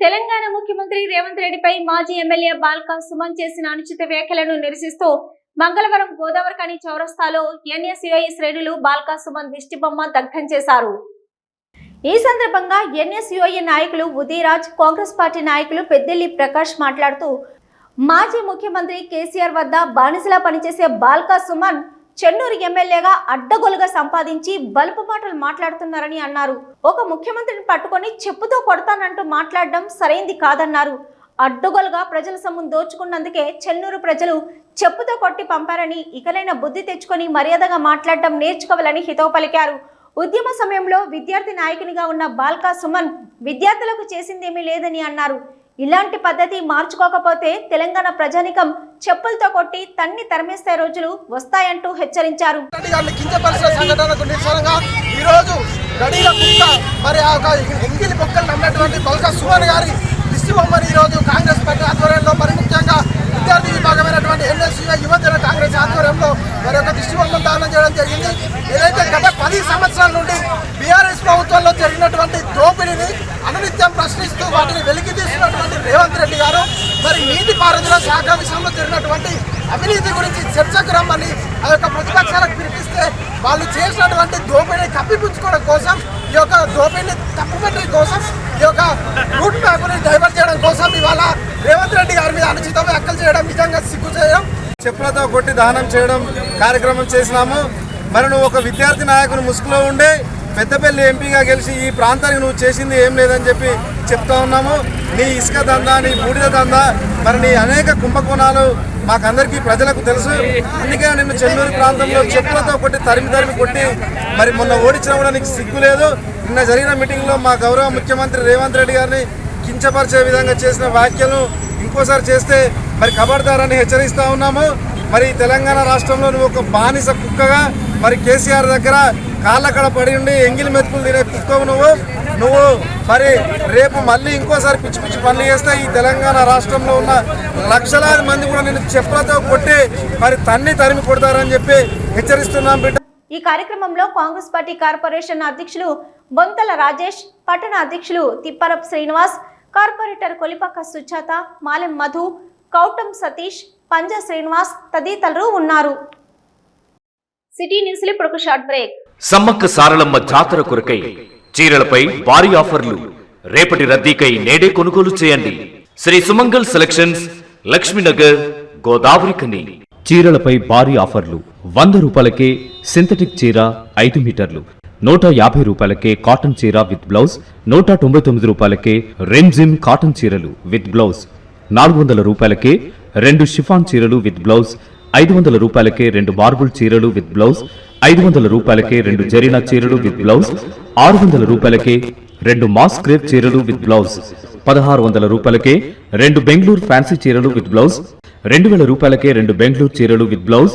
తెలంగాణ ముఖ్యమంత్రి రేవంత్ రెడ్డిపై మాజీ ఎమ్మెల్యే బాల్కా సుమన్ చేసిన అనుచిత వ్యాఖ్యలను నిరసిస్తూ మంగళవారం గోదావరికని చౌరస్తాలో ఎన్ఎస్యుఐ శ్రేణులు బాల్కా సుమన్ దిష్టిబొమ్మ దగ్ధం చేశారు. ఈ సందర్భంగా ఎన్ఎస్యుఐ నాయకులు ఉదయరాజ్ కాంగ్రెస్ పార్టీ నాయకులు పెద్దెల్లి ప్రకాష్ మాట్లాడుతూ మాజీ ముఖ్యమంత్రి కేసీఆర్ వద్ద బానిసలా పనిచేసే బాల్కా సుమన్ చెన్నూరు ఎమ్మెల్యేగా అడ్డగోలుగా సంపాదించి బలుపు మాటలు మాట్లాడుతున్నారని అన్నారు. ఒక ముఖ్యమంత్రిని పట్టుకొని చెప్పుతో కొడతానంటూ మాట్లాడడం సరైంది కాదన్నారు. అడ్డగోలుగా ప్రజల సొమ్ము దోచుకున్నందుకే చెన్నూరు ప్రజలు చెప్పుతో కొట్టి పంపారని ఇకలైన బుద్ధి తెచ్చుకొని మర్యాదగా మాట్లాడడం నేర్చుకోవాలని హితవు పలికారు. ఉద్యమ సమయంలో విద్యార్థి నాయకునిగా ఉన్న బాల్కా సుమన్ విద్యార్థులకు చేసిందేమీ లేదని అన్నారు. ఇలాంటి పద్ధతి మార్చుకోకపోతే తెలంగాణ ప్రజానికం చెప్పులతో కొట్టి తన్ని తరిమేస్తే రోజులు వస్తాయంటూ హెచ్చరించారు. రెడ్డి గారిని కించపరిచిన సంఘటనకు నిరసనగా ఈ రోజు గడిల కుక్క మరి ఆ యొక్క ఎంగిలి బొక్కలు నమ్మినటువంటి బల్క సుమన్ గారి దిష్టి బొమ్మని ఈ రోజు కాంగ్రెస్ పార్టీ ఆధ్వర్యంలో మరి ముఖ్యంగా విద్యార్థి విభాగమైనటువంటి ఎన్ఎస్యూఐ యువజన కాంగ్రెస్ ఆధ్వర్యంలో మరి ఒక దిష్టి దానం చేయడం జరిగింది. ఏదైతే గత పది సంవత్సరాల నుండి బీఆర్ఎస్ ప్రభుత్వంలో జరిగినటువంటి దోపిడీని అనునిత్యం ప్రశ్నిస్తూ వాటిని వెలికి తీస్తున్నటువంటి రేవంత్ రెడ్డి గారు మరి శాఖ విషయంలో జరిగినటువంటి అవినీతి గురించి చర్చకు రమ్మని ఆ యొక్క ప్రతిపక్షాలకు పిలిపిస్తే వాళ్ళు చేసినటువంటి దోపిడీని కప్పిపుచ్చుకోవడం కోసం ఈ యొక్క దోపిడీని తప్పుపెట్టడం కోసం ఈ యొక్క రూట్ మ్యాప్ని డైవర్ట్ చేయడం కోసం ఇవాళ రేవంత్ రెడ్డి గారి మీద అనుచితం వ్యాఖ్యలు చేయడం నిజంగా సిగ్గు చేయడం చెప్పులతో కొట్టి దహనం చేయడం కార్యక్రమం చేసినాము. మరి నువ్వు ఒక విద్యార్థి నాయకుని ముసుగులో ఉండే పెద్దపల్లి ఎంపీగా గెలిచి ఈ ప్రాంతానికి నువ్వు చేసింది ఏం లేదని చెప్పి చెప్తా ఉన్నాము. నీ ఇసుక దందా నీ బూడిద దందా మరి నీ అనేక కుంభకోణాలు మాకందరికీ ప్రజలకు తెలుసు. అందుకే నిన్ను చెన్నూరు ప్రాంతంలో చెప్పులతో కొట్టి తరిమి తరిమి కొట్టి మరి మొన్న ఓడించినా కూడా నీకు సిగ్గు లేదు. నిన్న జరిగిన మీటింగ్లో మా గౌరవ ముఖ్యమంత్రి రేవంత్ రెడ్డి గారిని కించపరిచే విధంగా చేసిన వ్యాఖ్యలు ఇంకోసారి చేస్తే మరి ఖబర్దారని హెచ్చరిస్తా ఉన్నాము. మరి తెలంగాణ రాష్ట్రంలో నువ్వు ఒక బానిస కుక్కగా మరి కేసీఆర్ దగ్గర కాళ్ళక్కడ పడి ఉండి ఎంగిలి మెతుకులు తినే కుక్కవు నువ్వు. నువ్వు మరి రేపు మళ్ళీ ఇంకోసారి పిచ్చి పిచ్చి పనులు చేస్తే ఈ తెలంగాణ రాష్ట్రంలో ఉన్న లక్షలాది మంది కూడా నేను చెప్పులతో కొట్టి మరి తన్ని తరిమి కొడతారని చెప్పి హెచ్చరిస్తున్నాం బిడ్డ. ఈ కార్యక్రమంలో కాంగ్రెస్ పార్టీ కార్పొరేషన్ అధ్యక్షులు బొంతల రాజేష్ పట్టణ అధ్యక్షులు తిప్పరప్ శ్రీనివాస్ కార్పొరేటర్ కొలిపక్క సుజాత మాలెం మధు కౌటం సతీష్ పంజా శ్రీనివాస్ తదితరులు ఉన్నారు. సిటీ న్యూస్ ఇప్పుడు ఒక షార్ట్ బ్రేక్. సమ్మక్క సారలమ్మ జాతర కొరకై చీరలపై భారీ ఆఫర్లు. రేపటి రద్దీకై నేడే కొనుగోలు చేయండి. శ్రీ సుమంగల్ సెలక్షన్స్ లక్ష్మీనగర్ గోదావరి కని. చీరలపై భారీ ఆఫర్లు. వంద రూపాయలకే సింథటిక్ చీర ఐదు మీటర్లు. నూట యాభై రూపాయలకే కాటన్ చీర విత్ బ్లౌజ్. నూట తొంభై తొమ్మిది రూపాయలకే రెమ్జిమ్ కాటన్ చీరలు విత్ బ్లౌజ్. నాలుగు వందల రూపాయలకే రెండు షిఫాన్ చీరలు విత్ బ్లౌజ్ ఐదు వందల రూపాయలకే రెండు మార్బుల్ చీరలు విత్ బ్లౌజ్ ఐదు వందల రూపాయలకే రెండు జరీనా చీరలు విత్ బ్లౌజ్ ఆరు వందల రూపాయలకే రెండు మాస్ క్రేప్ చీరలు విత్ బ్లౌజ్ పదహారు వందల రూపాయలకే రెండు బెంగళూరు ఫ్యాన్సీ చీరలు విత్ బ్లౌజ్ రెండు వేల రూపాయలకే రెండు బెంగళూరు చీరలు విత్ బ్లౌజ్